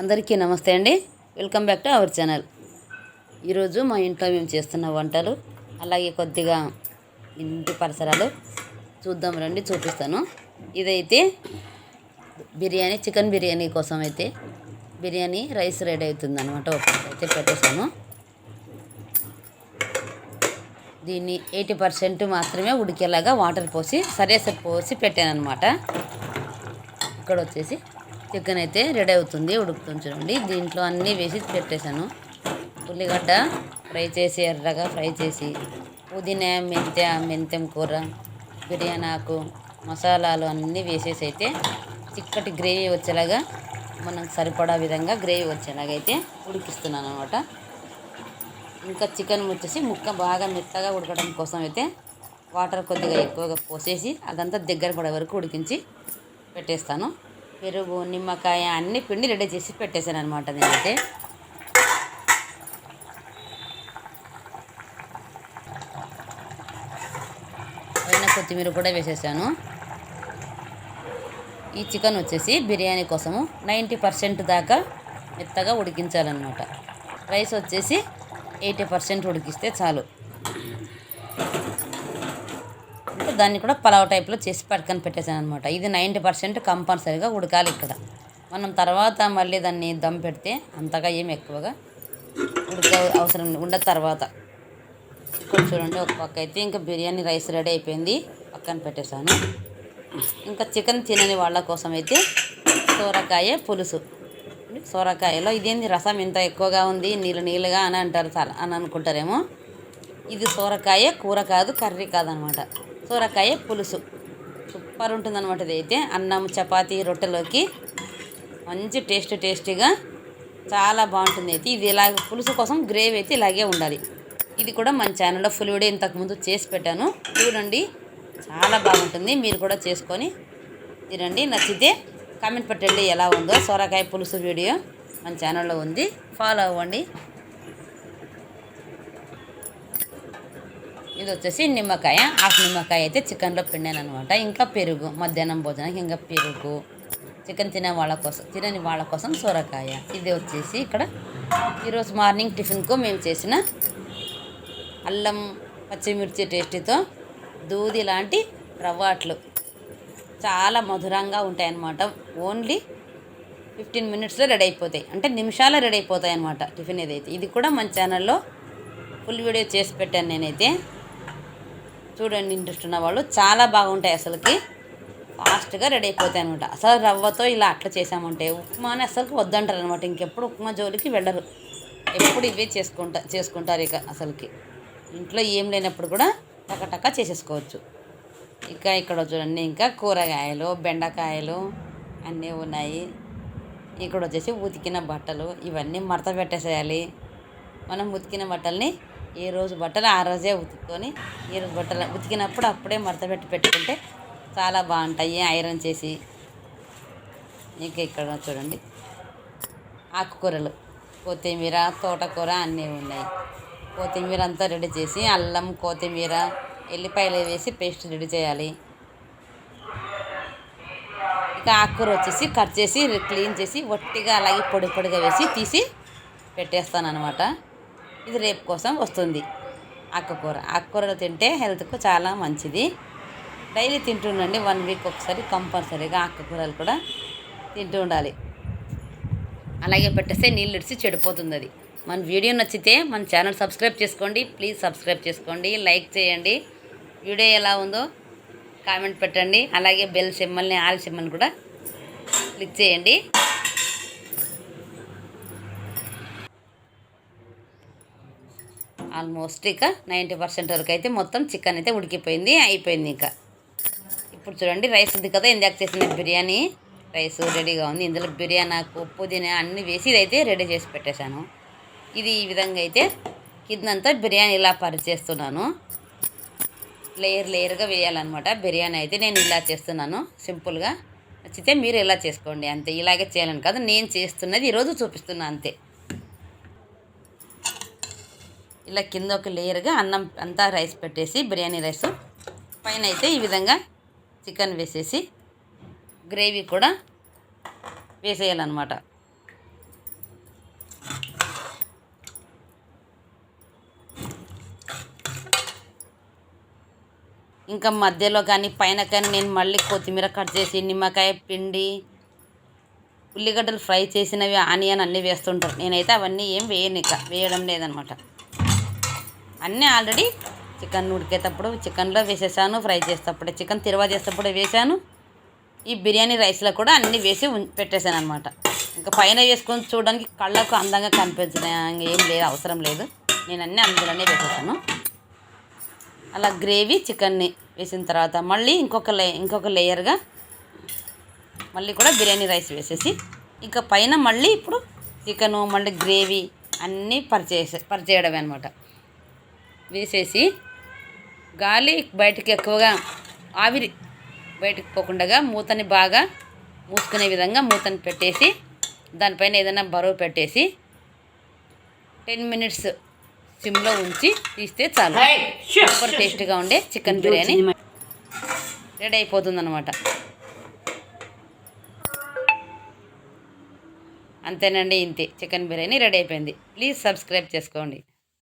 అందరికీ నమస్తే అండి. Welcome back to our channel. ఈరోజు మా ఇంట్లో మేము చేస్తున్న వంటలు అలాగే కొద్దిగా ఇంటి పరిసరాలు చూద్దాం రండి చూపిస్తాను. ఇదైతే బిర్యానీ చికెన్ బిర్యానీ కోసం అయితే బిర్యానీ రైస్ రెడీ అవుతుంది అనమాట అయితే పెట్టేశాను. దీన్ని ఎయిటీ పర్సెంట్ మాత్రమే ఉడికేలాగా వాటర్ పోసి సరేసరి పోసి పెట్టాను అనమాట ఇక్కడ వచ్చేసి చికెన్ అయితే రెడీ అవుతుంది ఉడుకుతుంది చూడండి. దీంట్లో అన్నీ వేసి పెట్టేశాను. ఉల్లిగడ్డ ఫ్రై చేసి ఎర్రగా ఫ్రై చేసి పుదీనా మెంతె మెంతెం కూర బిర్యానీ ఆకు మసాలాలు అన్నీ వేసేసి అయితే చిక్కటి గ్రేవీ వచ్చేలాగా మనకు సరిపడా విధంగా గ్రేవీ వచ్చేలాగా అయితే ఉడికిస్తున్నాను అనమాట ఇంకా చికెన్ వచ్చేసి ముక్క బాగా మెత్తగా ఉడకడం కోసం అయితే వాటర్ కొద్దిగా ఎక్కువగా పోసేసి అదంతా దగ్గర పడే వరకు ఉడికించి పెట్టేస్తాను. పెరుగు నిమ్మకాయ అన్ని పిండి రెడీ చేసి పెట్టేశాను అనమాట నేనైతే. పైన కొత్తిమీర కూడా వేసేసాను. ఈ చికెన్ వచ్చేసి బిర్యానీ కోసము నైంటీ పర్సెంట్ దాకా మెత్తగా ఉడికించాలన్నమాట. రైస్ వచ్చేసి ఎయిటీ పర్సెంట్ ఉడికిస్తే చాలు అంటే దాన్ని కూడా పలావ్ టైప్లో చేసి పట్టుకొని పెట్టేశాను అనమాట ఇది నైంటీ పర్సెంట్ కంపల్సరీగా ఉడకాలి ఇక్కడ. మనం తర్వాత మళ్ళీ దాన్ని దమ్ పెడితే అంతగా ఏం ఎక్కువగా ఉడక అవసరం ఉండదు తర్వాత. ఇక్కడ చూడండి ఒక పక్క అయితే ఇంకా బిర్యానీ రైస్ రెడీ అయిపోయింది. పక్కన పెట్టేశాను. ఇంకా చికెన్ తినని వాళ్ళ కోసం అయితే సోరకాయ పులుసు. సోరకాయలో ఇదేంది రసం ఇంత ఎక్కువగా ఉంది నీళ్ళు నీళ్ళుగా అని అంటారు చాలా అని అనుకుంటారేమో. ఇది సోరకాయ కూర కాదు కర్రీ కాదనమాట సొరకాయ పులుసు. సూపర్ ఉంటుందన్నమాట ఇది అయితే అన్నం చపాతీ రొట్టెలోకి మంచి టేస్ట్ టేస్టీగా చాలా బాగుంటుంది అయితే ఇది ఇలా పులుసు కోసం గ్రేవీ అయితే ఇలాగే ఉండాలి. ఇది కూడా మన ఛానల్లో ఫుల్ వీడియో ఇంతకుముందు చేసి పెట్టాను. చూడండి చాలా బాగుంటుంది. మీరు కూడా చేసుకొని తినండి. నచ్చితే కామెంట్ పెట్టండి ఎలా ఉందో. సొరకాయ పులుసు వీడియో మన ఛానల్లో ఉంది. ఫాలో అవ్వండి. ఇది వచ్చేసి నిమ్మకాయ హాఫ్ నిమ్మకాయ అయితే చికెన్లో పిండాను అనమాట ఇంకా పెరుగు మధ్యాహ్నం భోజనానికి ఇంకా పెరుగు చికెన్ తినే వాళ్ళ కోసం తినని వాళ్ళ కోసం సొరకాయ. ఇది వచ్చేసి ఇక్కడ ఈరోజు మార్నింగ్ టిఫిన్కు మేము చేసిన అల్లం పచ్చిమిర్చి టేస్టీతో దూది లాంటి రవ్వాట్లు. చాలా మధురంగా ఉంటాయన్నమాట. ఓన్లీ ఫిఫ్టీన్ మినిట్స్లో రెడీ అయిపోతాయి. అంటే నిమిషాలు రెడీ అయిపోతాయి అనమాట టిఫిన్ ఏదైతే. ఇది కూడా మన ఛానల్లో ఫుల్ వీడియో చేసి పెట్టాను నేనైతే. చూడండి ఇంట్రెస్ట్ ఉన్న వాళ్ళు చాలా బాగుంటాయి అసలుకి. ఫాస్ట్గా రెడీ అయిపోతాయి అనమాట అసలు రవ్వతో ఇలా అట్లా చేసామంటే ఉప్మా అని అసలు వద్దంటారు అనమాట ఇంకెప్పుడు ఉప్మా జోలికి వెళ్ళరు. ఎప్పుడు ఇవే చేసుకుంటా చేసుకుంటారు ఇక అసలుకి. ఇంట్లో ఏం లేనప్పుడు కూడా టకటక చేసేసుకోవచ్చు. ఇక ఇక్కడ చూడండి ఇంకా కూరగాయలు బెండకాయలు అన్నీ ఉన్నాయి. ఇక్కడ వచ్చేసి ఉతికిన బట్టలు ఇవన్నీ మడత పెట్టేసేయాలి. మనం ఉతికిన బట్టల్ని ఏ రోజు బట్టలు ఆ రోజే ఉతుక్కొని ఏ రోజు బట్టలు ఉతికినప్పుడు అప్పుడే మడత పెట్టి పెట్టుకుంటే చాలా బాగుంటాయి. ఐరన్ చేసి ఇంకా ఇక్కడ చూడండి. ఆకుకూరలు కొత్తిమీర తోటకూర అన్నీ ఉన్నాయి. కొత్తిమీర అంతా రెడీ చేసి అల్లం కొత్తిమీర ఎల్లిపాయలు వేసి పేస్ట్ రెడీ చేయాలి. ఇక ఆకుకూర వచ్చేసి కట్ చేసి క్లీన్ చేసి ఒట్టిగా అలాగే పొడి పొడిగా వేసి తీసి పెట్టేస్తాను అనమాట ఇది రేపు కోసం వస్తుంది. ఆకుకూర ఆకుకూరలు తింటే హెల్త్కు చాలా మంచిది. డైలీ తింటుండండి వన్ వీక్ ఒకసారి కంపల్సరీగా ఆకుకూరలు కూడా తింటూ ఉండాలి. అలాగే పెట్టేస్తే నీళ్ళు ఇడిచి చెడిపోతుంది అది. మన వీడియో నచ్చితే మన ఛానల్ సబ్స్క్రైబ్ చేసుకోండి. ప్లీజ్ సబ్స్క్రైబ్ చేసుకోండి. లైక్ చేయండి. వీడియో ఎలా ఉందో కామెంట్ పెట్టండి. అలాగే బెల్ సిమ్మల్ని ఆల్ సిమ్మల్ని కూడా క్లిక్ చేయండి. ఆల్మోస్ట్ ఇక నైంటీ పర్సెంట్ వరకు అయితే మొత్తం చికెన్ అయితే ఉడికిపోయింది అయిపోయింది ఇంకా. ఇప్పుడు చూడండి రైస్ ఉంది కదా ఇందాక చేసిన బిర్యానీ. రైస్ రెడీగా ఉంది. ఇందులో బిర్యానీ పుదీనా అన్నీ వేసి ఇదైతే రెడీ చేసి పెట్టేశాను. ఇది ఈ విధంగా అయితే కిందంతా బిర్యానీ ఇలా పరిచేస్తున్నాను. లేయర్ లేయర్గా వేయాలన్నమాట. బిర్యానీ అయితే నేను ఇలా చేస్తున్నాను సింపుల్గా. నచ్చితే మీరు ఇలా చేసుకోండి అంతే. ఇలాగే చేయాలని కాదు నేను చేస్తున్నది ఈరోజు చూపిస్తున్నా అంతే. ఇలా కింద ఒక లేయర్గా అన్నం అంతా రైస్ పెట్టేసి బిర్యానీ రైస్. పైన అయితే ఈ విధంగా చికెన్ వేసేసి గ్రేవీ కూడా వేసేయాలన్నమాట. ఇంకా మధ్యలో కానీ పైన కానీ నేను మళ్ళీ కొత్తిమీర కట్ చేసి నిమ్మకాయ పిండి ఉల్లిగడ్డలు ఫ్రై చేసినవి ఆనియన్ అన్నీ వేస్తుంటారు నేనైతే అవన్నీ ఏం వేయనిక వేయడం లేదనమాట అన్నీ ఆల్రెడీ చికెన్ ఉడికేటప్పుడు చికెన్లో వేసేసాను ఫ్రై చేసేటప్పుడే చికెన్ తిరువా చేసేటప్పుడు వేసాను. ఈ బిర్యానీ రైస్లో కూడా అన్నీ వేసి ఉం- పెట్టేశాను అనమాట ఇంకా పైన వేసుకొని చూడడానికి కళ్ళకు అందంగా కనిపించడం ఏం లేదు అవసరం లేదు. నేను అన్నీ అందులోనే వేసేసాను అలా గ్రేవీ చికెన్ని వేసిన తర్వాత మళ్ళీ ఇంకొక లే ఇంకొక లేయర్గా మళ్ళీ కూడా బిర్యానీ రైస్ వేసేసి ఇంకా పైన మళ్ళీ ఇప్పుడు చికెను మళ్ళీ గ్రేవీ అన్నీ పరిచేసే పరిచేయడమే అనమాట వేసేసి గాలి బయటికి ఎక్కువగా ఆవిరి బయటికి పోకుండా మూతని బాగా మూసుకునే విధంగా మూతని పెట్టేసి దానిపైన ఏదైనా బరువు పెట్టేసి టెన్ మినిట్స్ సిమ్లో ఉంచి తీస్తే చాలు. సూపర్ టేస్టీగా ఉండే చికెన్ బిర్యానీ రెడీ అయిపోతుంది అనమాట అంతేనండి ఇంతే. చికెన్ బిర్యానీ రెడీ అయిపోయింది. ప్లీజ్ సబ్స్క్రైబ్ చేసుకోండి.